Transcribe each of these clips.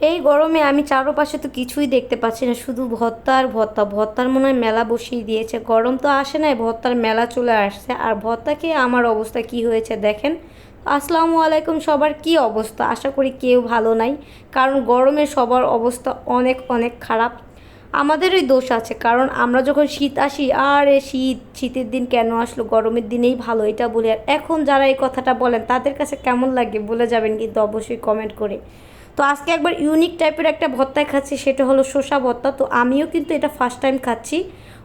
এই গরমে আমি চারপাশে তো কিছুই দেখতে পাচ্ছি না, শুধু ভর্তা আর ভর্তা ভর্তার মনে হয় মেলা বসিয়ে দিয়েছে। গরম তো আসে নাই, ভত্তার মেলা চলে আসছে। আর খেয়ে আমার অবস্থা কি হয়েছে দেখেন? আসসালামু আলাইকুম, সবার কি অবস্থা? আশা করি কেউ ভালো নাই, কারণ গরমে সবার অবস্থা অনেক অনেক খারাপ। আমাদেরই দোষ আছে, কারণ আমরা যখন শীত আসি, আরে শীত, শীতের দিন কেন আসলো? গরমের দিনেই ভালো, এটা বলি। আর এখন যারা এই কথাটা বলেন, তাদের কাছে কেমন লাগে বলে যাবেন কিন্তু অবশ্যই কমেন্ট করে। তো আজকে একবার ইউনিক টাইপের একটা ভর্তা খাচ্ছি, সেটা হলো শসা ভর্তা। তো আমিও কিন্তু এটা ফার্স্ট টাইম খাচ্ছি।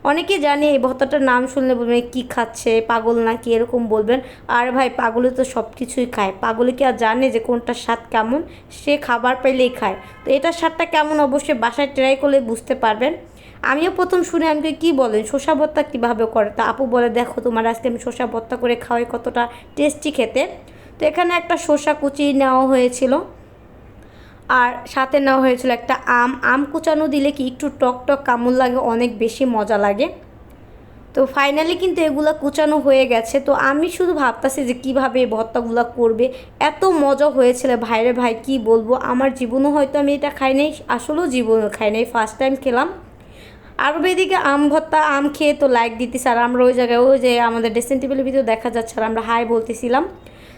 অনেকে জানে এই ভর্তাটার নাম শুনলে বলবেন কী খাচ্ছে? পাগল না নাকি? এরকম বলবেন। আর ভাই পাগলে তো সব কিছুই খায়। পাগলে কি আর জানে যে কোনটার স্বাদ কেমন? সে খাবার পেলেই খায়। তো এটার স্বাদটা কেমন? অবশ্যই বাসায় ট্রাই করলে বুঝতে পারবেন। আমিও প্রথম শুনে আমাকে কি বলেন শসা ভর্তা কীভাবে করে? তা আপু বলে, দেখো, তোমার আজকে আমি শসা ভর্তা করে খাওয়াই কতটা টেস্টি খেতে। তো এখানে একটা শসা কুচি নেওয়া হয়েছিল। আর সাথে নেওয়া হয়েছিল একটা আম। আম কুচানো দিলে কি একটু টক টক কামড় লাগে, অনেক বেশি মজা লাগে। তো ফাইনালি কিন্তু এগুলো কুচানো হয়ে গেছে। তো আমি শুধু ভাবতাছি যে কীভাবে এই ভর্তাগুলো করবে? এত মজা হয়েছিল। ভাইরে ভাই, কি বলব? আমার জীবনও হয়তো আমি এটা খাই নাই, আসলেও জীবনও খাই নাই। ফার্স্ট টাইম খেলাম। আর এদিকে আম ভর্তা, আম খেয়ে তো লাইক দিতেছি। আর আমরা ওই জায়গায়, ওই যে আমাদের ড্রেসিং টেবিলের ভিতরে দেখা যাচ্ছে। আর আমরা হাই বলতেছিলাম।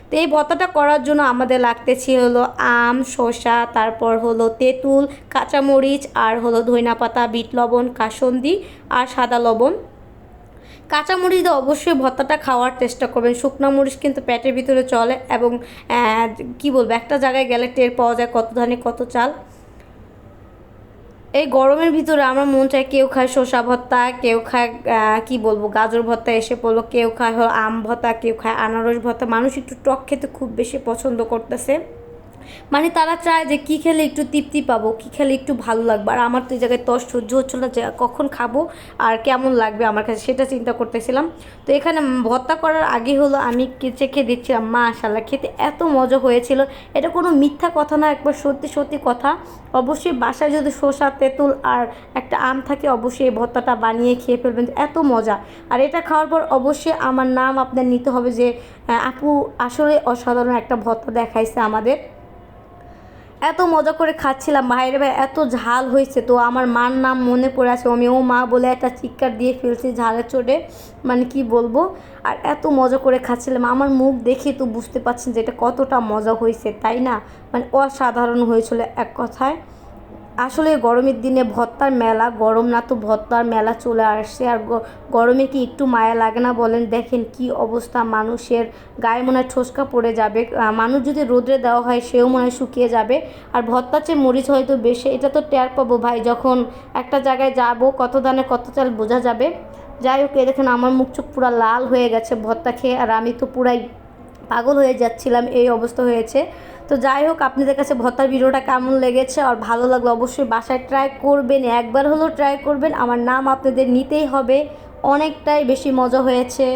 তো এই ভর্তাটা করার জন্য আমাদের লাগতেছি হলো আম, শসা, তারপর হলো তেঁতুল, কাঁচামরিচ, আর হলো ধইনা পাতা বিট লবণ, কাসন্দি আর সাদা লবণ। কাঁচামরিচ দিয়ে অবশ্যই ভর্তাটা খাওয়ার চেষ্টা করবেন। শুকনো মরিচ কিন্তু পেটের ভিতরে চলে এবং কি বলব, একটা জায়গায় গেলে টের পাওয়া যায় কত ধানে কত চাল। এই গরমের ভিতরে আমার মন চায় কেউ খায় শসা ভর্তা, কেউ খায় কি বলব, গাজর ভর্তা এসে পড়ল, কেউ খায় আম ভর্তা, কেউ খায় আনারস ভর্তা। মানুষ একটু টক খেতে খুব বেশি পছন্দ করতেছে। মানে তারা চায় যে কী খেলে একটু তৃপ্তি পাবো, কী খেলে একটু ভালো লাগবে। আর আমার তো এই জায়গায় তস সহ্য হচ্ছিল না যে কখন খাব আর কেমন লাগবে আমার কাছে, সেটা চিন্তা করতেছিলাম। তো এখানে ভর্তা করার আগে হলো আমি চেখে দিচ্ছিলাম মা আশাল্লাহ খেতে এত মজা হয়েছিল। এটা কোনো মিথ্যা কথা না, একবার সত্যি সত্যি কথা। অবশ্যই বাসায় যদি শসা, তেঁতুল আর একটা আম থাকে, অবশ্যই এই ভর্তাটা বানিয়ে খেয়ে ফেলবেন, এত মজা। আর এটা খাওয়ার পর অবশ্যই আমার নাম আপনার নিতে হবে যে আপু আসলে অসাধারণ একটা ভর্তা দেখাইছে আমাদের। এত মজা করে খাচ্ছিলাম বাইরে ভাই, এত ঝাল হয়েছে। তো আমার মার নাম মনে পড়ে আছে, আমি ও মা বলে একটা চিৎকার দিয়ে ফেলছি ঝালের চোটে মানে কি বলব? আর এত মজা করে খাচ্ছিলাম, আমার মুখ দেখে তো বুঝতে পারছেন যে এটা কতটা মজা হয়েছে, তাই না? মানে অসাধারণ হয়েছিল এক কথায়। আসলে গরমের দিনে ভত্তার মেলা, গরম না তো ভত্তার মেলা চলে আসছে। আর গরমে কি একটু মায়া লাগে না বলেন? দেখেন কি অবস্থা, মানুষের গায়ে মনে হয় ঠোসকা পড়ে যাবে। মানুষ যদি রোদ্রে দেওয়া হয়, সেও মনে হয় শুকিয়ে যাবে। আর ভত্তার চেয়ে মরিচ হয়তো বেশি, এটা তো টের পাবো ভাই। যখন একটা জায়গায় যাব, কত দানে কত চাল বোঝা যাবে। যাই হোক দেখেন আমার মুখ চোখ পুরো লাল হয়ে গেছে ভত্তা খেয়ে। আর আমি তো পুরাই পাগল হয়ে যাচ্ছিলাম, এই অবস্থা হয়েছে। তো যাই হোক, আপনাদের কাছে ভর্তার ভিডিওটা কেমন লেগেছে আর ভালো লাগল অবশ্যই বাসায় ট্রাই করবেন, একবার হলেও ট্রাই করবেন। আমার নাম আপনাদের নিতেই হবে, অনেকটাই বেশি মজা হয়েছে।